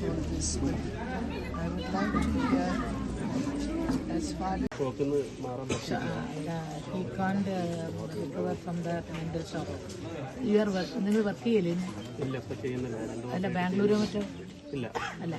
all this, but I would like to hear as far as ഷോക്കിൽ നിന്ന് മാറാൻ പറ്റില്ല. He can't recover from the mental shock you are work നിങ്ങൾ work ചെയ്യല്ലേ ഇല്ല ഇപ്പൊ ചെയ്യുന്നില്ല. രണ്ടു അല്ല ബാംഗ്ലൂരോ മറ്റോ? ഇല്ല. അല്ല.